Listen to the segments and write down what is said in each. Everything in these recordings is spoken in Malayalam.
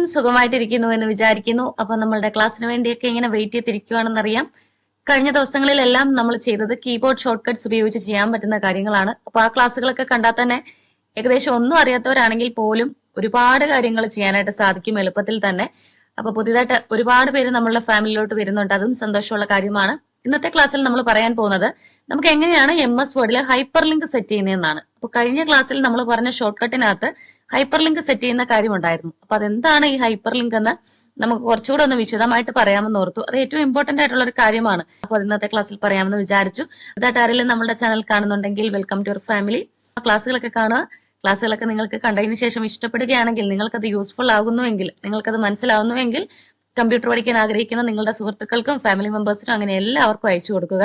എല്ലാവരും സുഖമായിട്ടിരിക്കുന്നു എന്ന് വിചാരിക്കുന്നു. അപ്പൊ നമ്മളുടെ ക്ലാസ്സിന് വേണ്ടിയൊക്കെ ഇങ്ങനെ വെയിറ്റ് ചെയ്തിരിക്കുകയാണെന്നറിയാം കഴിഞ്ഞ ദിവസങ്ങളിലെല്ലാം നമ്മൾ ചെയ്തത് കീബോർഡ് ഷോർട്ട് കട്ട്സ് ഉപയോഗിച്ച് ചെയ്യാൻ പറ്റുന്ന കാര്യങ്ങളാണ്. അപ്പൊ ആ ക്ലാസ്സുകളൊക്കെ കണ്ടാൽ തന്നെ ഏകദേശം ഒന്നും അറിയാത്തവരാണെങ്കിൽ പോലും ഒരുപാട് കാര്യങ്ങൾ ചെയ്യാനായിട്ട് സാധിക്കും എളുപ്പത്തിൽ തന്നെ. അപ്പൊ പുതിയതായിട്ട് ഒരുപാട് പേര് നമ്മളുടെ ഫാമിലിയിലോട്ട് വരുന്നുണ്ട്. അതും സന്തോഷമുള്ള കാര്യമാണ്. ഇന്നത്തെ ക്ലാസ്സിൽ നമ്മൾ പറയാൻ പോകുന്നത് നമുക്ക് എങ്ങനെയാണ് എം എസ് വേർഡിൽ ഹൈപ്പർ ലിങ്ക് സെറ്റ് ചെയ്യുന്നതെന്നാണ് അപ്പൊ കഴിഞ്ഞ ക്ലാസ്സിൽ നമ്മൾ പറഞ്ഞ ഷോർട്ട് കട്ടിനകത്ത് ഹൈപ്പർ ലിങ്ക് സെറ്റ് ചെയ്യുന്ന കാര്യം ഉണ്ടായിരുന്നു. അപ്പൊ അതെന്താണ് ഈ ഹൈപ്പർ ലിങ്ക് എന്ന് നമുക്ക് കുറച്ചുകൂടെ ഒന്ന് വിശദമായിട്ട് പറയാമെന്ന് ഓർത്തു. അത് ഏറ്റവും ഇമ്പോർട്ടന്റ് ആയിട്ടുള്ള ഒരു കാര്യമാണ്. അപ്പൊ ഇന്നത്തെ ക്ലാസ്സിൽ പറയാമെന്ന് വിചാരിച്ചു. അതായിട്ട് ആരെങ്കിലും നമ്മുടെ ചാനൽ കാണുന്നുണ്ടെങ്കിൽ വെൽക്കം ടു യുവർ ഫാമിലി ക്ലാസ്സുകളൊക്കെ കാണുക. ക്ലാസ്സുകളൊക്കെ നിങ്ങൾക്ക് കണ്ടതിന് ശേഷം ഇഷ്ടപ്പെടുകയാണെങ്കിൽ നിങ്ങൾക്കത് യൂസ്ഫുൾ ആകുന്നുവെങ്കിൽ നിങ്ങൾക്കത് മനസ്സിലാവുന്നുവെങ്കിൽ കമ്പ്യൂട്ടർ പഠിക്കാൻ ആഗ്രഹിക്കുന്ന നിങ്ങളുടെ സുഹൃത്തുക്കൾക്കും ഫാമിലി മെമ്പേഴ്സിനും അങ്ങനെ എല്ലാവർക്കും അയച്ചു കൊടുക്കുക.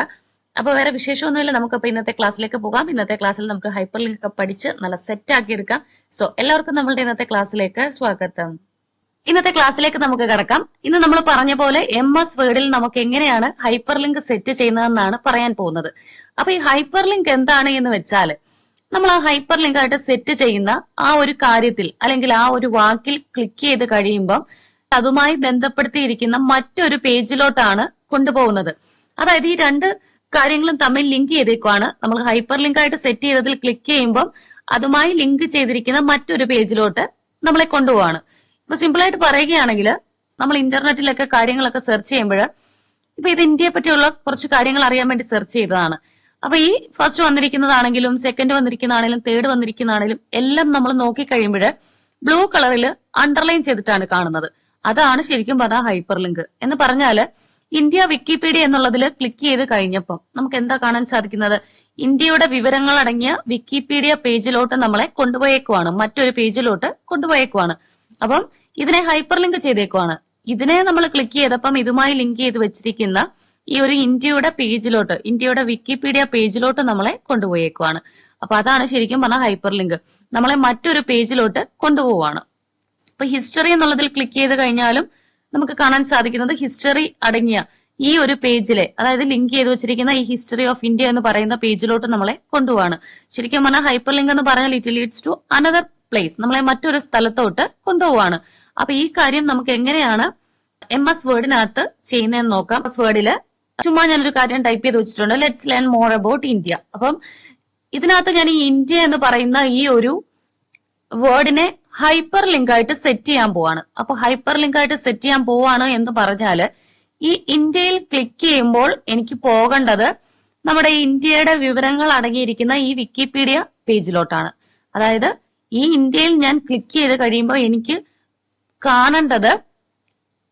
അപ്പൊ വേറെ വിശേഷമൊന്നുമില്ല. നമുക്ക് അപ്പൊ ഇന്നത്തെ ക്ലാസ്സിലേക്ക് പോകാം. ഇന്നത്തെ ക്ലാസ്സിൽ നമുക്ക് ഹൈപ്പർ ലിങ്ക് ഒക്കെ പഠിച്ച് നല്ല സെറ്റ് ആക്കി എടുക്കാം. സോ എല്ലാവർക്കും നമ്മളുടെ ഇന്നത്തെ ക്ലാസ്സിലേക്ക് സ്വാഗതം. ഇന്നത്തെ ക്ലാസ്സിലേക്ക് നമുക്ക് കടക്കാം. ഇന്ന് നമ്മൾ പറഞ്ഞ പോലെ എം എസ് വേർഡിൽ നമുക്ക് എങ്ങനെയാണ് ഹൈപ്പർ ലിങ്ക് സെറ്റ് ചെയ്യുന്നതെന്നാണ് പറയാൻ പോകുന്നത്. അപ്പൊ ഈ ഹൈപ്പർ ലിങ്ക് എന്താണ് എന്ന് വെച്ചാൽ നമ്മൾ ആ ഹൈപ്പർ ലിങ്ക് ആയിട്ട് സെറ്റ് ചെയ്യുന്ന ആ ഒരു കാര്യത്തിൽ അല്ലെങ്കിൽ ആ ഒരു വാക്കിൽ ക്ലിക്ക് ചെയ്ത് കഴിയുമ്പം അതുമായി ബന്ധപ്പെടുത്തിയിരിക്കുന്ന മറ്റൊരു പേജിലോട്ടാണ് കൊണ്ടുപോകുന്നത്. അതായത് ഈ രണ്ട് കാര്യങ്ങളും തമ്മിൽ ലിങ്ക് ചെയ്തേക്കുവാണ്. നമ്മൾ ഹൈപ്പർ ലിങ്ക് ആയിട്ട് സെറ്റ് ചെയ്തതിൽ ക്ലിക്ക് ചെയ്യുമ്പോൾ അതുമായി ലിങ്ക് ചെയ്തിരിക്കുന്ന മറ്റൊരു പേജിലോട്ട് നമ്മളെ കൊണ്ടുപോവാണ്. ഇപ്പൊ സിമ്പിൾ ആയിട്ട് പറയുകയാണെങ്കിൽ നമ്മൾ ഇന്റർനെറ്റിലൊക്കെ കാര്യങ്ങളൊക്കെ സെർച്ച് ചെയ്യുമ്പോൾ ഇപ്പൊ ഇത് ഇന്ത്യയെ പറ്റിയുള്ള കുറച്ച് കാര്യങ്ങൾ അറിയാൻ വേണ്ടി സെർച്ച് ചെയ്തതാണ്. അപ്പൊ ഈ ഫസ്റ്റ് വന്നിരിക്കുന്നതാണെങ്കിലും സെക്കൻഡ് വന്നിരിക്കുന്നതാണെങ്കിലും തേർഡ് വന്നിരിക്കുന്നതാണെങ്കിലും എല്ലാം നമ്മൾ നോക്കി കഴിയുമ്പോൾ ബ്ലൂ കളറിൽ അണ്ടർലൈൻ ചെയ്തിട്ടാണ് കാണുന്നത്. അതാണ് ശരിക്കും പറഞ്ഞ ഹൈപ്പർ ലിങ്ക് എന്ന് പറഞ്ഞാൽ ഇന്ത്യ വിക്കിപീഡിയ എന്നുള്ളതിൽ ക്ലിക്ക് ചെയ്ത് കഴിഞ്ഞപ്പം നമുക്ക് എന്താ കാണാൻ സാധിക്കുന്നത്? ഇന്ത്യയുടെ വിവരങ്ങൾ അടങ്ങിയ വിക്കിപീഡിയ പേജിലോട്ട് നമ്മളെ കൊണ്ടുപോയേക്കുവാണ്. മറ്റൊരു പേജിലോട്ട് കൊണ്ടുപോയേക്കുവാണ്. അപ്പം ഇതിനെ ഹൈപ്പർ ലിങ്ക് ചെയ്തേക്കുവാണ്. ഇതിനെ നമ്മൾ ക്ലിക്ക് ചെയ്തപ്പം ഇതുമായി ലിങ്ക് ചെയ്ത് വെച്ചിരിക്കുന്ന ഈ ഒരു ഇന്ത്യയുടെ പേജിലോട്ട് ഇന്ത്യയുടെ വിക്കിപീഡിയ പേജിലോട്ട് നമ്മളെ കൊണ്ടുപോയേക്കുവാണ്. അപ്പൊ അതാണ് ശരിക്കും പറഞ്ഞ ഹൈപ്പർ ലിങ്ക് നമ്മളെ മറ്റൊരു പേജിലോട്ട് കൊണ്ടുപോവാണ്. ഇപ്പൊ ഹിസ്റ്ററി എന്നുള്ളതിൽ ക്ലിക്ക് ചെയ്ത് കഴിഞ്ഞാലും നമുക്ക് കാണാൻ സാധിക്കുന്നത് ഹിസ്റ്ററി അടങ്ങിയ ഈ ഒരു പേജിലെ അതായത് ലിങ്ക് ചെയ്ത് വെച്ചിരിക്കുന്ന ഈ ഹിസ്റ്ററി ഓഫ് ഇന്ത്യ എന്ന് പറയുന്ന പേജിലോട്ട് നമ്മളെ കൊണ്ടുപോവാണ്. ശരിക്കും പറഞ്ഞാൽ ഹൈപ്പർ ലിങ്ക് എന്ന് പറഞ്ഞാൽ it leads to another place നമ്മളെ മറ്റൊരു സ്ഥലത്തോട്ട് കൊണ്ടുപോവാണ്. അപ്പൊ ഈ കാര്യം നമുക്ക് എങ്ങനെയാണ് എം എസ് വേർഡിനകത്ത് ചെയ്യുന്നതെന്ന് നോക്കാം. എസ് വേർഡിൽ ചുമ്മാ ഞാനൊരു കാര്യം ടൈപ്പ് ചെയ്ത് വെച്ചിട്ടുണ്ട്. Let's learn more about India അപ്പം ഇതിനകത്ത് ഞാൻ ഈ ഇന്ത്യ എന്ന് പറയുന്ന ഈ ഒരു വേർഡിനെ ഹൈപ്പർ ലിങ്ക് ആയിട്ട് സെറ്റ് ചെയ്യാൻ പോവാണ്. അപ്പൊ ഹൈപ്പർ ലിങ്ക് ആയിട്ട് സെറ്റ് ചെയ്യാൻ പോവാണ് എന്ന് പറഞ്ഞാൽ ഈ ഇന്ത്യയിൽ ക്ലിക്ക് ചെയ്യുമ്പോൾ എനിക്ക് പോകേണ്ടത് നമ്മുടെ ഇന്ത്യയുടെ വിവരങ്ങൾ അടങ്ങിയിരിക്കുന്ന ഈ വിക്കിപീഡിയ പേജിലോട്ടാണ് അതായത് ഈ ഇന്ത്യയിൽ ഞാൻ ക്ലിക്ക് ചെയ്ത് കഴിയുമ്പോൾ എനിക്ക് കാണേണ്ടത്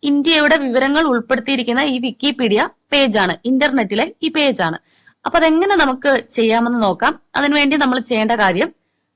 ഇന്ത്യയുടെ വിവരങ്ങൾ ഉൾപ്പെടുത്തിയിരിക്കുന്ന ഈ വിക്കിപീഡിയ പേജാണ് ഇന്റർനെറ്റിലെ ഈ പേജാണ് അപ്പൊ അതെങ്ങനെ നമുക്ക് ചെയ്യാമെന്ന് നോക്കാം. അതിനുവേണ്ടി നമ്മൾ ചെയ്യേണ്ട കാര്യം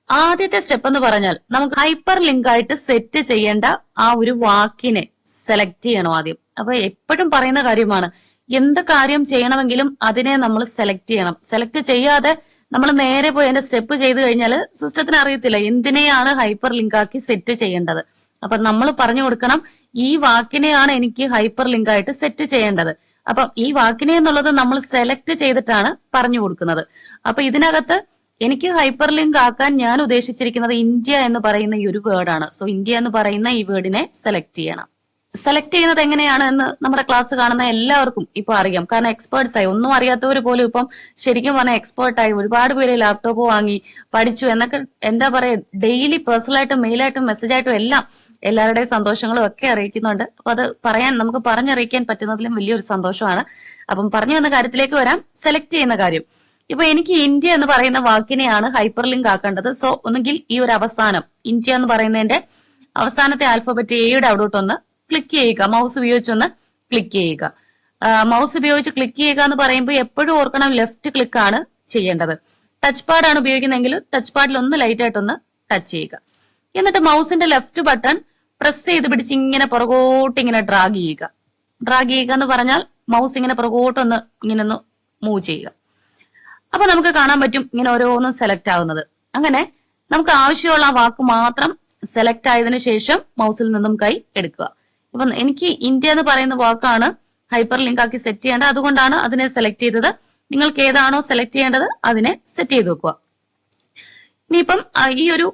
ആദ്യത്തെ സ്റ്റെപ്പ് എന്ന് പറഞ്ഞാൽ നമുക്ക് ഹൈപ്പർ ലിങ്ക് ആയിട്ട് സെറ്റ് ചെയ്യേണ്ട ആ ഒരു വാക്കിനെ സെലക്ട് ചെയ്യണം ആദ്യം. അപ്പൊ എപ്പോഴും പറയുന്ന കാര്യമാണ് എന്ത് കാര്യം ചെയ്യണമെങ്കിലും അതിനെ നമ്മൾ സെലക്ട് ചെയ്യണം. സെലക്ട് ചെയ്യാതെ നമ്മൾ നേരെ പോയി അതിന്റെ സ്റ്റെപ്പ് ചെയ്ത് കഴിഞ്ഞാൽ സിസ്റ്റത്തിന് അറിയത്തില്ല എന്തിനെയാണ് ഹൈപ്പർ ലിങ്ക് ആക്കി സെറ്റ് ചെയ്യേണ്ടത്. അപ്പൊ നമ്മൾ പറഞ്ഞു കൊടുക്കണം ഈ വാക്കിനെയാണ് എനിക്ക് ഹൈപ്പർ ലിങ്ക് ആയിട്ട് സെറ്റ് ചെയ്യേണ്ടത്. അപ്പൊ ഈ വാക്കിനെ എന്നുള്ളത് നമ്മൾ സെലക്ട് ചെയ്തിട്ടാണ് പറഞ്ഞു കൊടുക്കുന്നത്. അപ്പൊ ഇതിനകത്ത് എനിക്ക് ഹൈപ്പർ ലിങ്ക് ആക്കാൻ ഞാൻ ഉദ്ദേശിച്ചിരിക്കുന്നത് ഇന്ത്യ എന്ന് പറയുന്ന ഈ ഒരു വേർഡാണ് സോ ഇന്ത്യ എന്ന് പറയുന്ന ഈ വേർഡിനെ സെലക്ട് ചെയ്യണം. സെലക്ട് ചെയ്യുന്നത് എങ്ങനെയാണ് എന്ന് നമ്മുടെ ക്ലാസ് കാണുന്ന എല്ലാവർക്കും ഇപ്പൊ അറിയാം. കാരണം എക്സ്പേർട്സ് ആയി. ഒന്നും അറിയാത്തവർ പോലും ഇപ്പം ശരിക്കും പറഞ്ഞാൽ എക്സ്പേർട്ട് ആയി. ഒരുപാട് പേര് ലാപ്ടോപ്പ് വാങ്ങി പഠിച്ചു എന്നൊക്കെ എന്താ പറയാ ഡെയിലി പേഴ്സണലായിട്ടും മെയിലായിട്ടും മെസ്സേജായിട്ടും എല്ലാം എല്ലാവരുടെയും സന്തോഷങ്ങളും ഒക്കെ അറിയിക്കുന്നുണ്ട്. അപ്പൊ അത് പറയാൻ നമുക്ക് പറഞ്ഞറിയിക്കാൻ പറ്റുന്നതിലും വലിയൊരു സന്തോഷമാണ്. അപ്പം പറഞ്ഞു വന്ന കാര്യത്തിലേക്ക് വരാം. സെലക്ട് ചെയ്യുന്ന കാര്യം. ഇപ്പൊ എനിക്ക് ഇന്ത്യ എന്ന് പറയുന്ന വാക്കിനെയാണ് ഹൈപ്പർ ലിങ്ക് ആക്കേണ്ടത്. സോ ഒന്നുകിൽ ഈ ഒരു അവസാനം ഇന്ത്യ എന്ന് പറയുന്നതിന്റെ അവസാനത്തെ ആൽഫബറ്റ് എയുടെ അവിടോട്ടൊന്ന് ക്ലിക്ക് ചെയ്യുക. മൗസ് ഉപയോഗിച്ച് ഒന്ന് ക്ലിക്ക് ചെയ്യുക മൗസ് ഉപയോഗിച്ച് ക്ലിക്ക് ചെയ്യുക എന്ന് പറയുമ്പോൾ എപ്പോഴും ഓർക്കണം ലെഫ്റ്റ് ക്ലിക്ക് ആണ് ചെയ്യേണ്ടത്. ടച്ച് പാഡാണ് ഉപയോഗിക്കുന്നതെങ്കിൽ ടച്ച് പാഡിൽ ഒന്ന് ലൈറ്റ് ആയിട്ടൊന്ന് ടച്ച് ചെയ്യുക. എന്നിട്ട് മൗസിന്റെ ലെഫ്റ്റ് ബട്ടൺ പ്രസ് ചെയ്ത് പിടിച്ച് ഇങ്ങനെ പുറകോട്ട് ഇങ്ങനെ ഡ്രാഗ് ചെയ്യുക. ഡ്രാഗ് ചെയ്യുക എന്ന് പറഞ്ഞാൽ മൗസ് ഇങ്ങനെ പുറകോട്ടൊന്ന് ഇങ്ങനെ ഒന്ന് മൂവ് ചെയ്യുക. അപ്പൊ നമുക്ക് കാണാൻ പറ്റും ഇങ്ങനെ ഓരോന്നും സെലക്ട് ആവുന്നത്. അങ്ങനെ നമുക്ക് ആവശ്യമുള്ള ആ വാക്ക് മാത്രം സെലക്ട് ആയതിനു ശേഷം മൗസിൽ നിന്നും കൈ എടുക്കുക. ഇപ്പൊ എനിക്ക് ഇന്ത്യ എന്ന് പറയുന്ന വാക്കാണ് ഹൈപ്പർ ലിങ്ക് ആക്കി സെറ്റ് ചെയ്യേണ്ടത്. അതുകൊണ്ടാണ് അതിനെ സെലക്ട് ചെയ്തത്. നിങ്ങൾക്ക് ഏതാണോ സെലക്ട് ചെയ്യേണ്ടത് അതിനെ സെറ്റ് ചെയ്ത് വെക്കുക. ഇനിയിപ്പം ഈ ഒരു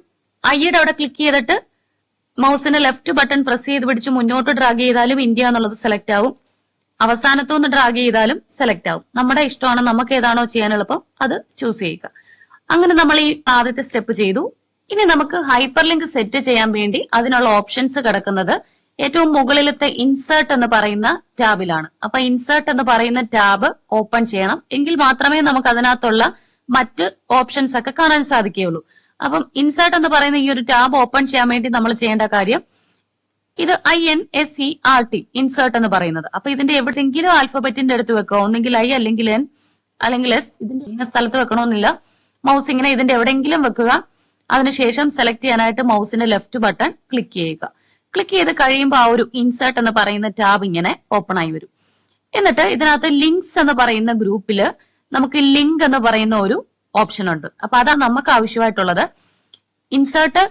ഐയുടെ അവിടെ ക്ലിക്ക് ചെയ്തിട്ട് മൗസിന്റെ ലെഫ്റ്റ് ബട്ടൺ പ്രസ് ചെയ്ത് പിടിച്ച് മുന്നോട്ട് ഡ്രാഗ് ചെയ്താലും ഇന്ത്യ എന്നുള്ളത് സെലക്ട് ആവും. അവസാനത്തുനിന്ന് ഡ്രാഗ് ചെയ്താലും സെലക്ട് ആവും. നമ്മുടെ ഇഷ്ടമാണ് നമുക്ക് ഏതാണോ ചെയ്യാൻ എളുപ്പം അത് ചൂസ് ചെയ്യുക. അങ്ങനെ നമ്മൾ ഈ ആദ്യത്തെ സ്റ്റെപ്പ് ചെയ്തു. ഇനി നമുക്ക് ഹൈപ്പർ ലിങ്ക് സെറ്റ് ചെയ്യാൻ വേണ്ടി അതിനുള്ള ഓപ്ഷൻസ് കിടക്കുന്നത് ഏറ്റവും മുകളിലത്തെ ഇൻസേർട്ട് എന്ന് പറയുന്ന ടാബിലാണ് അപ്പൊ ഇൻസേർട്ട് എന്ന് പറയുന്ന ടാബ് ഓപ്പൺ ചെയ്യണം. എങ്കിൽ മാത്രമേ നമുക്ക് അതിനകത്തുള്ള മറ്റ് ഓപ്ഷൻസ് ഒക്കെ കാണാൻ സാധിക്കുകയുള്ളൂ. അപ്പം ഇൻസേർട്ട് എന്ന് പറയുന്ന ഈ ഒരു ടാബ് ഓപ്പൺ ചെയ്യാൻ വേണ്ടി നമ്മൾ ചെയ്യേണ്ട കാര്യം ഇത് I N S C R T insert എന്ന് പറയുന്നത്. അപ്പൊ ഇതിന്റെ എവിടെയെങ്കിലും ആൽഫബറ്റിന്റെ അടുത്ത് വെക്കുക ഒന്നെങ്കിൽ ഐ അല്ലെങ്കിൽ എൻ അല്ലെങ്കിൽ എസ് ഇതിന്റെ ഇന്ന സ്ഥലത്ത് വെക്കണമെന്നില്ല മൗസ് ഇങ്ങനെ ഇതിന്റെ എവിടെയെങ്കിലും വെക്കുക. അതിനുശേഷം സെലക്ട് ചെയ്യാനായിട്ട് മൗസിന്റെ ലെഫ്റ്റ് ബട്ടൺ ക്ലിക്ക് ചെയ്യുക. ക്ലിക്ക് ചെയ്ത് കഴിയുമ്പോൾ ആ ഒരു ഇൻസേർട്ട് എന്ന് പറയുന്ന ടാബ് ഇങ്ങനെ ഓപ്പൺ ആയി വരും. എന്നിട്ട് ഇതിനകത്ത് ലിങ്ക്സ് എന്ന് പറയുന്ന ഗ്രൂപ്പിൽ നമുക്ക് ലിങ്ക് എന്ന് പറയുന്ന ഒരു ഓപ്ഷൻ ഉണ്ട്. അപ്പൊ അതാണ് നമുക്ക് ആവശ്യമായിട്ടുള്ളത്. ഇൻസേർട്ട്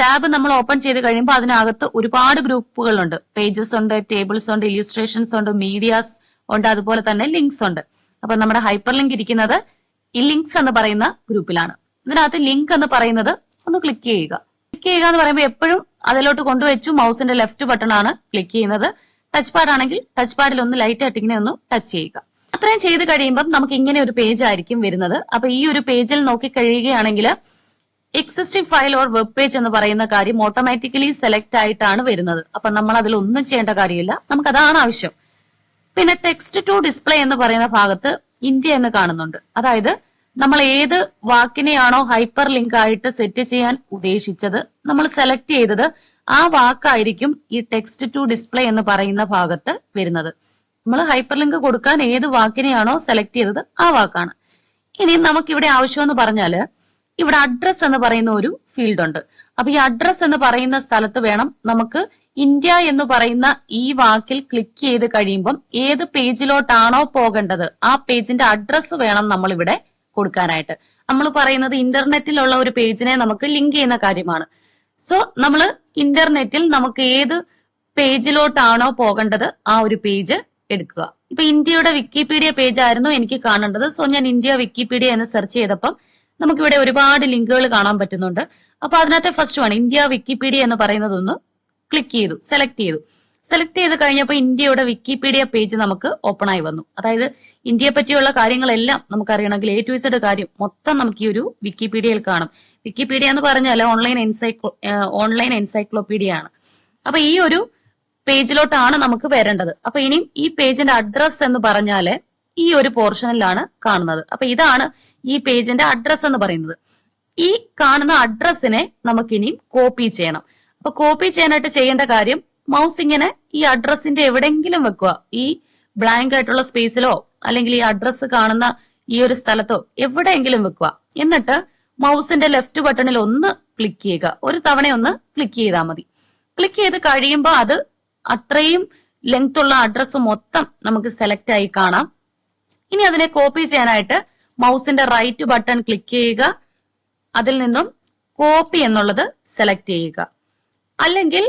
ടാബ് നമ്മൾ ഓപ്പൺ ചെയ്ത് കഴിയുമ്പോൾ അതിനകത്ത് ഒരുപാട് ഗ്രൂപ്പുകളുണ്ട്. പേജസ് ഉണ്ട് ടേബിൾസ് ഉണ്ട് ഇലിസ്ട്രേഷൻസ് ഉണ്ട് മീഡിയാസ് ഉണ്ട് അതുപോലെ തന്നെ ലിങ്ക്സ് ഉണ്ട്. അപ്പൊ നമ്മുടെ ഹൈപ്പർ ലിങ്ക് ഇരിക്കുന്നത് ഈ ലിങ്ക്സ് എന്ന് പറയുന്ന ഗ്രൂപ്പിലാണ്. ഇതിനകത്ത് ലിങ്ക് എന്ന് പറയുന്നത് ഒന്ന് ക്ലിക്ക് ചെയ്യുക. ക്ലിക്ക് ചെയ്യുക എന്ന് പറയുമ്പോൾ എപ്പോഴും അതിലോട്ട് കൊണ്ടുവച്ചു മൗസിന്റെ ലെഫ്റ്റ് ബട്ടൺ ആണ് ക്ലിക്ക് ചെയ്യുന്നത്. ടച്ച് പാഡ് ആണെങ്കിൽ ടച്ച് പാഡിൽ ഒന്ന് ലൈറ്റ് ആയിട്ട് ഇങ്ങനെ ഒന്ന് ടച്ച് ചെയ്യുക. അത്രയും ചെയ്ത് കഴിയുമ്പോൾ നമുക്ക് ഇങ്ങനെ ഒരു പേജ് ആയിരിക്കും വരുന്നത്. അപ്പൊ ഈ ഒരു പേജിൽ നോക്കി കഴിയുകയാണെങ്കിൽ existing file or web page എന്ന് പറയുന്ന കാര്യം ഓട്ടോമാറ്റിക്കലി സെലക്ട് ആയിട്ടാണ് വരുന്നത്. അപ്പൊ നമ്മൾ അതിൽ ഒന്നും ചെയ്യേണ്ട കാര്യമില്ല. നമുക്ക് അതാണ് ആവശ്യം. പിന്നെ ടെക്സ്റ്റ് ടു ഡിസ്പ്ലേ എന്ന് പറയുന്ന ഭാഗത്ത് ഇന്ത്യ എന്ന് കാണുന്നുണ്ട്. അതായത് നമ്മൾ ഏത് വാക്കിനെയാണോ ഹൈപ്പർ ലിങ്ക് ആയിട്ട് സെറ്റ് ചെയ്യാൻ ഉദ്ദേശിച്ചത് നമ്മൾ സെലക്ട് ചെയ്തത് ആ വാക്കായിരിക്കും ഈ ടെക്സ്റ്റ് ടു ഡിസ്പ്ലേ എന്ന് പറയുന്ന ഭാഗത്ത് വരുന്നത്. നമ്മൾ ഹൈപ്പർ ലിങ്ക് കൊടുക്കാൻ ഏത് വാക്കിനെയാണോ സെലക്ട് ചെയ്തത് ആ വാക്കാണ്. ഇനി നമുക്ക് ഇവിടെ ആവശ്യമെന്ന് പറഞ്ഞാൽ ഇവിടെ അഡ്രസ് എന്ന് പറയുന്ന ഒരു ഫീൽഡ് ഉണ്ട്. അപ്പൊ ഈ അഡ്രസ് എന്ന് പറയുന്ന സ്ഥലത്ത് വേണം നമുക്ക് ഇന്ത്യ എന്ന് പറയുന്ന ഈ വാക്കിൽ ക്ലിക്ക് ചെയ്ത് കഴിയുമ്പം ഏത് പേജിലോട്ടാണോ പോകേണ്ടത് ആ പേജിന്റെ അഡ്രസ് വേണം നമ്മൾ ഇവിടെ കൊടുക്കാനായിട്ട്. നമ്മൾ പറയുന്നത് ഇന്റർനെറ്റിലുള്ള ഒരു പേജിനെ നമുക്ക് ലിങ്ക് ചെയ്യുന്ന കാര്യമാണ്. സോ നമ്മൾ ഇന്റർനെറ്റിൽ നമുക്ക് ഏത് പേജിലോട്ടാണോ പോകേണ്ടത് ആ ഒരു പേജ് എടുക്കുക. ഇപ്പൊ ഇന്ത്യയുടെ വിക്കിപീഡിയ പേജ് ആയിരുന്നു എനിക്ക് കാണേണ്ടത്. സോ ഞാൻ ഇന്ത്യ വിക്കിപീഡിയ എന്ന് സെർച്ച് ചെയ്തപ്പം നമുക്കിവിടെ ഒരുപാട് ലിങ്കുകൾ കാണാൻ പറ്റുന്നുണ്ട്. അപ്പൊ അതിനകത്തെ ഫസ്റ്റ് വൺ ഇന്ത്യ വിക്കിപീഡിയ എന്ന് പറയുന്നത് ഒന്ന് ക്ലിക്ക് ചെയ്തു സെലക്ട് ചെയ്തു. സെലക്ട് ചെയ്ത് കഴിഞ്ഞപ്പോൾ ഇന്ത്യയുടെ വിക്കിപീഡിയ പേജ് നമുക്ക് ഓപ്പൺ ആയി വന്നു. അതായത് ഇന്ത്യയെ പറ്റിയുള്ള കാര്യങ്ങളെല്ലാം നമുക്ക് അറിയണമെങ്കിൽ എ ടു ഇസഡ് കാര്യം മൊത്തം നമുക്ക് ഈ ഒരു വിക്കിപീഡിയയിൽ കാണും. വിക്കിപീഡിയ എന്ന് പറഞ്ഞാൽ ഓൺലൈൻ എൻസൈക്ലോ ഓൺലൈൻ എൻസൈക്ലോപീഡിയ ആണ്. അപ്പൊ ഈ ഒരു പേജിലോട്ടാണ് നമുക്ക് വരേണ്ടത്. അപ്പൊ ഇനിയും ഈ പേജിന്റെ അഡ്രസ് എന്ന് പറഞ്ഞാൽ ഈ ഒരു പോർഷനിലാണ് കാണുന്നത്. അപ്പൊ ഇതാണ് ഈ പേജിന്റെ അഡ്രസ് എന്ന് പറയുന്നത്. ഈ കാണുന്ന അഡ്രസ്സിനെ നമുക്ക് ഇനിയും കോപ്പി ചെയ്യണം. അപ്പൊ കോപ്പി ചെയ്യാനായിട്ട് ചെയ്യേണ്ട കാര്യം മൗസ് ഇങ്ങനെ ഈ അഡ്രസ്സിന്റെ എവിടെയെങ്കിലും വെക്കുക. ഈ ബ്ലാങ്ക് ആയിട്ടുള്ള സ്പേസിലോ അല്ലെങ്കിൽ ഈ അഡ്രസ്സ് കാണുന്ന ഈ ഒരു സ്ഥലത്തോ എവിടെയെങ്കിലും വെക്കുക. എന്നിട്ട് മൗസിന്റെ ലെഫ്റ്റ് ബട്ടണിൽ ഒന്ന് ക്ലിക്ക് ചെയ്യുക. ഒരു തവണ ഒന്ന് ക്ലിക്ക് ചെയ്താൽ മതി. ക്ലിക്ക് ചെയ്ത് കഴിയുമ്പോൾ അത് അത്രയും ലെങ്ത് ഉള്ള അഡ്രസ്സ് മൊത്തം നമുക്ക് സെലക്ട് ആയി കാണാം. ഇനി അതിനെ കോപ്പി ചെയ്യാനായിട്ട് മൗസിന്റെ റൈറ്റ് ബട്ടൺ ക്ലിക്ക് ചെയ്യുക. അതിൽ നിന്നും കോപ്പി എന്നുള്ളത് സെലക്ട് ചെയ്യുക. അല്ലെങ്കിൽ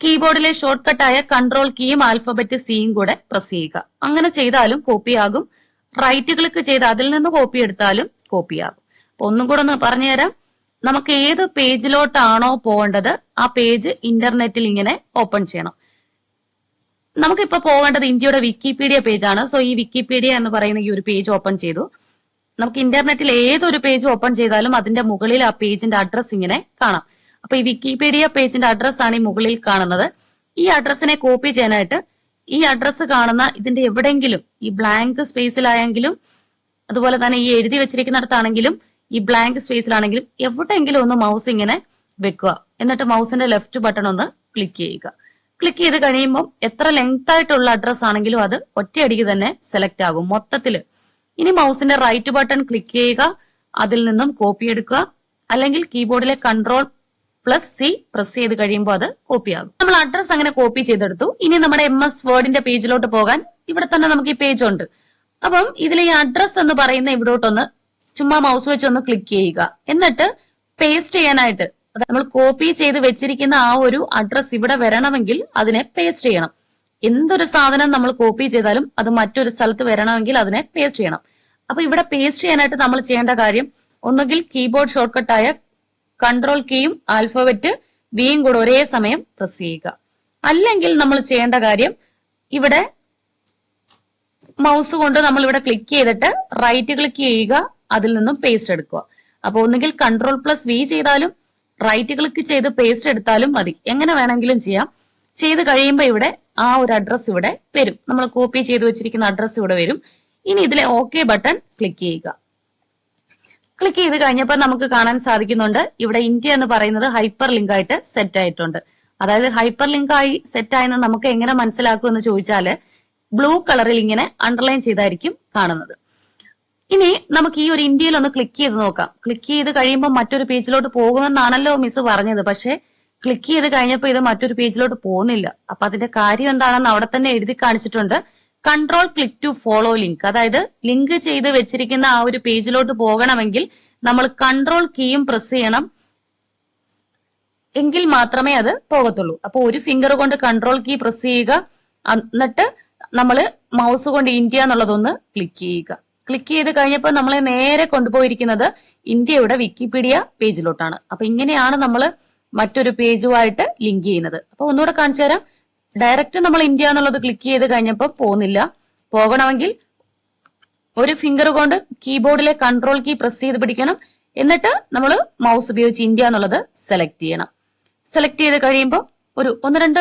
കീബോർഡിലെ ഷോർട്ട് കട്ടായ കൺട്രോൾ കീയും ആൽഫബറ്റ് സിയും കൂടെ പ്രസ് ചെയ്യുക. അങ്ങനെ ചെയ്താലും കോപ്പി ആകും. റൈറ്റ് ക്ലിക്ക് ചെയ്ത് അതിൽ നിന്ന് കോപ്പി എടുത്താലും കോപ്പി ആകും. അപ്പൊ ഒന്നും കൂടെ ഒന്ന് പറഞ്ഞുതരാം. നമുക്ക് ഏത് പേജിലോട്ടാണോ പോകേണ്ടത് ആ പേജ് ഇന്റർനെറ്റിൽ ഇങ്ങനെ ഓപ്പൺ ചെയ്യണം. നമുക്കിപ്പോ പോകേണ്ടത് ഇന്ത്യയുടെ വിക്കിപീഡിയ പേജാണ്. സോ ഈ വിക്കിപീഡിയ എന്ന് പറയുന്ന ഈ ഒരു പേജ് ഓപ്പൺ ചെയ്തു. നമുക്ക് ഇന്റർനെറ്റിൽ ഏതൊരു പേജ് ഓപ്പൺ ചെയ്താലും അതിന്റെ മുകളിൽ ആ പേജിന്റെ അഡ്രസ് ഇങ്ങനെ കാണാം. അപ്പൊ ഈ വിക്കിപീഡിയ പേജിന്റെ അഡ്രസ് ആണ് ഈ മുകളിൽ കാണുന്നത്. ഈ അഡ്രസ്സിനെ കോപ്പി ചെയ്യാനായിട്ട് ഈ അഡ്രസ്സ് കാണുന്ന ഇതിന്റെ എവിടെയെങ്കിലും ഈ ബ്ലാങ്ക് സ്പേസിലായെങ്കിലും അതുപോലെ തന്നെ ഈ എഴുതി വെച്ചിരിക്കുന്നിടത്താണെങ്കിലും ഈ ബ്ലാങ്ക് സ്പേസിലാണെങ്കിലും എവിടെയെങ്കിലും ഒന്ന് മൗസ് ഇങ്ങനെ വെക്കുക. എന്നിട്ട് മൗസിന്റെ ലെഫ്റ്റ് ബട്ടൺ ഒന്ന് ക്ലിക്ക് ചെയ്യുക. ക്ലിക്ക് ചെയ്ത് കഴിയുമ്പോൾ എത്ര ലെങ്ത് ആയിട്ടുള്ള അഡ്രസ് ആണെങ്കിലും അത് ഒറ്റയടിക്ക് തന്നെ സെലക്ട് ആകും മൊത്തത്തിൽ. ഇനി മൗസിന്റെ റൈറ്റ് ബട്ടൺ ക്ലിക്ക് ചെയ്യുക അതിൽ നിന്നും കോപ്പി എടുക്കുക അല്ലെങ്കിൽ കീബോർഡിലെ കൺട്രോൾ പ്ലസ് സി പ്രസ് ചെയ്ത് കഴിയുമ്പോൾ അത് കോപ്പി ആകും. നമ്മൾ അഡ്രസ് അങ്ങനെ കോപ്പി ചെയ്തെടുത്തു. ഇനി നമ്മുടെ എം എസ് വേർഡിന്റെ പേജിലോട്ട് പോകാൻ ഇവിടെ തന്നെ നമുക്ക് ഈ പേജ് ഉണ്ട്. അപ്പം ഇതിൽ ഈ അഡ്രസ് എന്ന് പറയുന്ന ഇവിടോട്ടൊന്ന് ചുമ്മാ മൗസ് വെച്ച് ഒന്ന് ക്ലിക്ക് ചെയ്യുക. എന്നിട്ട് പേസ്റ്റ് ചെയ്യാനായിട്ട് നമ്മൾ കോപ്പി ചെയ്ത് വെച്ചിരിക്കുന്ന ആ ഒരു അഡ്രസ് ഇവിടെ വരണമെങ്കിൽ അതിനെ പേസ്റ്റ് ചെയ്യണം. എന്തൊരു സാധനം നമ്മൾ കോപ്പി ചെയ്താലും അത് മറ്റൊരു സ്ഥലത്ത് വരണമെങ്കിൽ അതിനെ പേസ്റ്റ് ചെയ്യണം. അപ്പൊ ഇവിടെ പേസ്റ്റ് ചെയ്യാനായിട്ട് നമ്മൾ ചെയ്യേണ്ട കാര്യം ഒന്നുകിൽ കീബോർഡ് ഷോർട്ട് കട്ടായ കൺട്രോൾ കീയും ആൽഫബറ്റ് ബിയും കൂടെ ഒരേ സമയം പ്രസ് ചെയ്യുക. അല്ലെങ്കിൽ നമ്മൾ ചെയ്യേണ്ട കാര്യം ഇവിടെ മൗസ് കൊണ്ട് നമ്മൾ ഇവിടെ ക്ലിക്ക് ചെയ്തിട്ട് റൈറ്റ് ക്ലിക്ക് ചെയ്യുക അതിൽ നിന്നും പേസ്റ്റ് എടുക്കുക. അപ്പൊ ഒന്നുകിൽ കൺട്രോൾ പ്ലസ് വി ചെയ്താലും റൈറ്റ് ക്ലിക്ക് ചെയ്ത് പേസ്റ്റ് എടുത്താലും മതി. എങ്ങനെ വേണമെങ്കിലും ചെയ്യാം. ചെയ്ത് കഴിയുമ്പോൾ ഇവിടെ ആ ഒരു അഡ്രസ് ഇവിടെ വരും. നമ്മൾ കോപ്പി ചെയ്ത് വെച്ചിരിക്കുന്ന അഡ്രസ് ഇവിടെ വരും. ഇനി ഇതിലെ ഓക്കെ ബട്ടൺ ക്ലിക്ക് ചെയ്യുക. ക്ലിക്ക് ചെയ്ത് കഴിഞ്ഞപ്പോൾ നമുക്ക് കാണാൻ സാധിക്കുന്നുണ്ട്. ഇവിടെ ഇന്ത്യ എന്ന് പറയുന്നത് ഹൈപ്പർ ലിങ്ക് ആയിട്ട് സെറ്റ് ആയിട്ടുണ്ട്. അതായത് ഹൈപ്പർ ലിങ്ക് ആയി സെറ്റ് ആയെന്ന് നമുക്ക് എങ്ങനെ മനസ്സിലാക്കും എന്ന് ചോദിച്ചാൽ ബ്ലൂ കളറിൽ ഇങ്ങനെ അണ്ടർലൈൻ ചെയ്തായിരിക്കും കാണുന്നത്. ഇനി നമുക്ക് ഈ ഒരു ഇന്ത്യയിൽ ഒന്ന് ക്ലിക്ക് ചെയ്ത് നോക്കാം. ക്ലിക്ക് ചെയ്ത് കഴിയുമ്പോൾ മറ്റൊരു പേജിലോട്ട് പോകുമെന്നാണല്ലോ മിസ് പറഞ്ഞത്. പക്ഷെ ക്ലിക്ക് ചെയ്ത് കഴിഞ്ഞപ്പോൾ ഇത് മറ്റൊരു പേജിലോട്ട് പോകുന്നില്ല. അപ്പൊ അതിന്റെ കാര്യം എന്താണെന്ന് അവിടെ തന്നെ എഴുതി കാണിച്ചിട്ടുണ്ട്. Control click to follow link അതായത് ലിങ്ക് ചെയ്ത് വെച്ചിരിക്കുന്ന ആ ഒരു പേജിലോട്ട് പോകണമെങ്കിൽ നമ്മൾ കൺട്രോൾ കീയും പ്രസ് ചെയ്യണം. എങ്കിൽ മാത്രമേ അത് പോകത്തുള്ളൂ. അപ്പൊ ഒരു ഫിംഗർ കൊണ്ട് കൺട്രോൾ കീ പ്രസ് ചെയ്യുക. എന്നിട്ട് നമ്മൾ മൗസ് കൊണ്ട് ഇന്ത്യ എന്നുള്ളതൊന്ന് ക്ലിക്ക് ചെയ്യുക. ക്ലിക്ക് ചെയ്ത് കഴിഞ്ഞപ്പോൾ നമ്മളെ നേരെ കൊണ്ടുപോയിരിക്കുന്നത് ഇന്ത്യയുടെ വിക്കിപീഡിയ പേജിലോട്ടാണ്. അപ്പൊ ഇങ്ങനെയാണ് നമ്മൾ മറ്റൊരു പേജുമായിട്ട് ലിങ്ക് ചെയ്യുന്നത്. അപ്പൊ ഒന്നുകൂടെ കാണിച്ചു തരാം. ഡയറക്റ്റ് നമ്മൾ ഇന്ത്യ എന്നുള്ളത് ക്ലിക്ക് ചെയ്ത് കഴിഞ്ഞപ്പോൾ പോകുന്നില്ല. പോകണമെങ്കിൽ ഒരു ഫിംഗർ കൊണ്ട് കീബോർഡിലെ കൺട്രോൾ കീ പ്രസ് ചെയ്ത് പിടിക്കണം. എന്നിട്ട് നമ്മൾ മൗസ് ഉപയോഗിച്ച് ഇന്ത്യ എന്നുള്ളത് സെലക്ട് ചെയ്യണം. സെലക്ട് ചെയ്ത് കഴിയുമ്പോൾ ഒരു ഒന്ന് രണ്ട്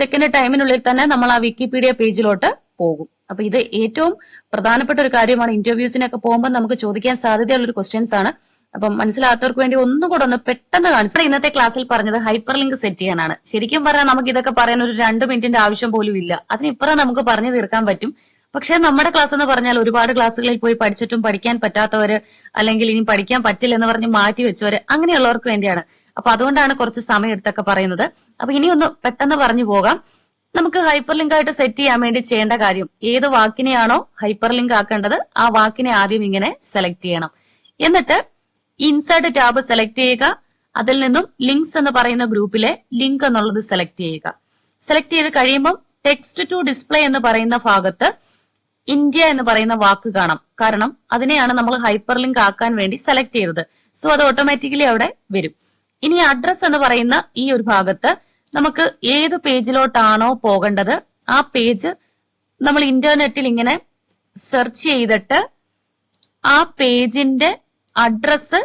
സെക്കൻഡ് ടൈമിനുള്ളിൽ തന്നെ നമ്മൾ ആ വിക്കിപീഡിയ പേജിലോട്ട് പോകും. അപ്പൊ ഇത് ഏറ്റവും പ്രധാനപ്പെട്ട ഒരു കാര്യമാണ് ഇന്റർവ്യൂസിനൊക്കെ പോകുമ്പോൾ നമുക്ക് ചോദിക്കാൻ സാധ്യതയുള്ള ഒരു ക്വസ്റ്റ്യൻസ് ആണ്. അപ്പം മനസ്സിലാത്തവർക്ക് വേണ്ടി ഒന്നും കൂടെ ഒന്ന് പെട്ടെന്ന് കാണിച്ചു ഇന്നത്തെ ക്ലാസ്സിൽ പറഞ്ഞത് ഹൈപ്പർ ലിങ്ക് സെറ്റ് ചെയ്യാനാണ്. ശരിക്കും പറഞ്ഞാൽ നമുക്ക് ഇതൊക്കെ പറയാൻ ഒരു രണ്ട് മിനിറ്റിന്റെ ആവശ്യം പോലും ഇല്ല. അതിനിപ്പുറം നമുക്ക് പറഞ്ഞു തീർക്കാൻ പറ്റും. പക്ഷെ നമ്മുടെ ക്ലാസ് എന്ന് പറഞ്ഞാൽ ഒരുപാട് ക്ലാസ്സുകളിൽ പോയി പഠിച്ചിട്ടും പഠിക്കാൻ പറ്റാത്തവര് അല്ലെങ്കിൽ ഇനി പഠിക്കാൻ പറ്റില്ല എന്ന് പറഞ്ഞ് മാറ്റി വെച്ചവര് അങ്ങനെയുള്ളവർക്ക് വേണ്ടിയാണ്. അപ്പൊ അതുകൊണ്ടാണ് കുറച്ച് സമയം എടുത്തൊക്കെ പറയുന്നത്. അപ്പൊ ഇനി ഒന്ന് പെട്ടെന്ന് പറഞ്ഞു പോകാം. നമുക്ക് ഹൈപ്പർ ലിങ്ക് ആയിട്ട് സെറ്റ് ചെയ്യാൻ വേണ്ടി ചെയ്യേണ്ട കാര്യം ഏത് വാക്കിനെയാണോ ഹൈപ്പർ ലിങ്ക് ആക്കേണ്ടത് ആ വാക്കിനെ ആദ്യം ഇങ്ങനെ സെലക്ട് ചെയ്യണം. എന്നിട്ട് ഇൻസേർട്ട് ടാബ് സെലക്ട് ചെയ്യുക. അതിൽ നിന്നും ലിങ്ക്സ് എന്ന് പറയുന്ന ഗ്രൂപ്പിലെ ലിങ്ക് എന്നുള്ളത് സെലക്ട് ചെയ്യുക. സെലക്ട് ചെയ്ത് കഴിയുമ്പോൾ ടെക്സ്റ്റ് ടു ഡിസ്പ്ലേ എന്ന് പറയുന്ന ഭാഗത്ത് ഇന്ത്യ എന്ന് പറയുന്ന വാക്ക് കാണാം. കാരണം അതിനെയാണ് നമ്മൾ ഹൈപ്പർ ലിങ്ക് ആക്കാൻ വേണ്ടി സെലക്ട് ചെയ്തത്. സോ അത് ഓട്ടോമാറ്റിക്കലി അവിടെ വരും. ഇനി അഡ്രസ് എന്ന് പറയുന്ന ഈ ഒരു ഭാഗത്ത് നമുക്ക് ഏത് പേജിലോട്ടാണോ പോകേണ്ടത് ആ പേജ് നമ്മൾ ഇന്റർനെറ്റിൽ ഇങ്ങനെ സെർച്ച് ചെയ്തിട്ട് ആ പേജിന്റെ അഡ്രസ്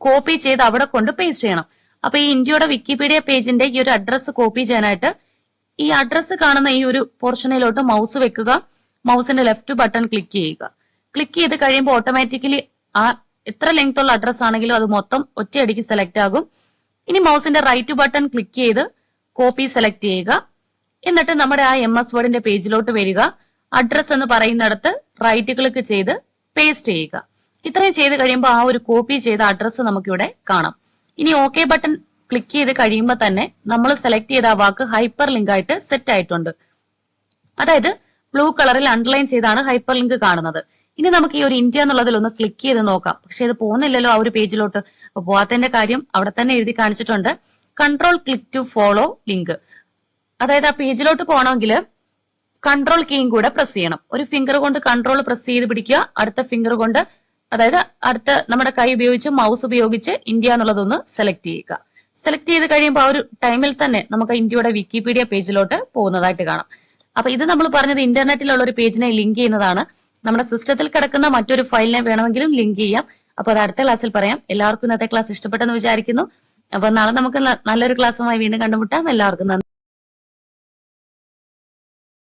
കോപ്പി ചെയ്ത് അവിടെ കൊണ്ട് പേസ്റ്റ് ചെയ്യണം. അപ്പൊ ഈ ഇന്ത്യയുടെ വിക്കിപീഡിയ പേജിന്റെ ഈ ഒരു അഡ്രസ് കോപ്പി ചെയ്യാനായിട്ട് ഈ അഡ്രസ് കാണുന്ന ഈ ഒരു പോർഷനിലോട്ട് മൗസ് വെക്കുക. മൗസിന്റെ ലെഫ്റ്റ് ബട്ടൺ ക്ലിക്ക് ചെയ്യുക. ക്ലിക്ക് ചെയ്ത് കഴിയുമ്പോൾ ഓട്ടോമാറ്റിക്കലി ആ എത്ര ലെങ്ത് ഉള്ള അഡ്രസ് ആണെങ്കിലും അത് മൊത്തം ഒറ്റയടിക്ക് സെലക്ട് ആകും. ഇനി മൗസിന്റെ റൈറ്റ് ബട്ടൺ ക്ലിക്ക് ചെയ്ത് കോപ്പി സെലക്ട് ചെയ്യുക. എന്നിട്ട് നമ്മുടെ ആ എം എസ് വേർഡിന്റെ പേജിലോട്ട് വരിക. അഡ്രസ് എന്ന് പറയുന്നിടത്ത് റൈറ്റ് ക്ലിക്ക് ചെയ്ത് പേസ്റ്റ് ചെയ്യുക. ഇത്രയും ചെയ്ത് കഴിയുമ്പോൾ ആ ഒരു കോപ്പി ചെയ്ത അഡ്രസ്സ് നമുക്കിവിടെ കാണാം. ഇനി ഓക്കെ ബട്ടൺ ക്ലിക്ക് ചെയ്ത് കഴിയുമ്പോൾ തന്നെ നമ്മൾ സെലക്ട് ചെയ്ത ആ വാക്ക് ഹൈപ്പർ ലിങ്ക് ആയിട്ട് സെറ്റ് ആയിട്ടുണ്ട്. അതായത് ബ്ലൂ കളറിൽ അണ്ടർലൈൻ ചെയ്താണ് ഹൈപ്പർ ലിങ്ക് കാണുന്നത്. ഇനി നമുക്ക് ഈ ഒരു ഇന്ത്യ എന്നുള്ളതിൽ ഒന്ന് ക്ലിക്ക് ചെയ്ത് നോക്കാം. പക്ഷെ ഇത് പോകുന്നില്ലല്ലോ ആ ഒരു പേജിലോട്ട്. അപ്പൊ പോവാത്തതിന്റെ കാര്യം അവിടെ തന്നെ എഴുതി കാണിച്ചിട്ടുണ്ട്. Control click to follow link അതായത് ആ പേജിലോട്ട് പോകണമെങ്കിൽ കൺട്രോൾ കീയും കൂടെ പ്രസ് ചെയ്യണം. ഒരു ഫിംഗർ കൊണ്ട് കൺട്രോൾ പ്രസ് ചെയ്ത് പിടിക്കുക. അടുത്ത ഫിംഗർ കൊണ്ട് അതായത് അടുത്ത നമ്മുടെ കൈ ഉപയോഗിച്ച് മൗസ് ഉപയോഗിച്ച് ഇന്ത്യ എന്നുള്ളതൊന്ന് സെലക്ട് ചെയ്യുക. സെലക്ട് ചെയ്ത് കഴിയുമ്പോൾ ആ ഒരു ടൈമിൽ തന്നെ നമുക്ക് ഇന്ത്യയുടെ വിക്കിപീഡിയ പേജിലോട്ട് പോകുന്നതായിട്ട് കാണാം. അപ്പൊ ഇത് നമ്മൾ പറഞ്ഞത് ഇന്റർനെറ്റിലുള്ള ഒരു പേജിനെ ലിങ്ക് ചെയ്യുന്നതാണ്. നമ്മുടെ സിസ്റ്റത്തിൽ കിടക്കുന്ന മറ്റൊരു ഫയലിനെ വേണമെങ്കിലും ലിങ്ക് ചെയ്യാം. അപ്പൊ അത് അടുത്ത ക്ലാസ്സിൽ പറയാം. എല്ലാവർക്കും ഇന്നത്തെ ക്ലാസ് ഇഷ്ടപ്പെട്ടെന്ന് വിചാരിക്കുന്നു. അപ്പൊ നാളെ നമുക്ക് നല്ലൊരു ക്ലാസ്സുമായി വീണ്ടും കണ്ടുമുട്ടാം. എല്ലാവർക്കും നന്ദി.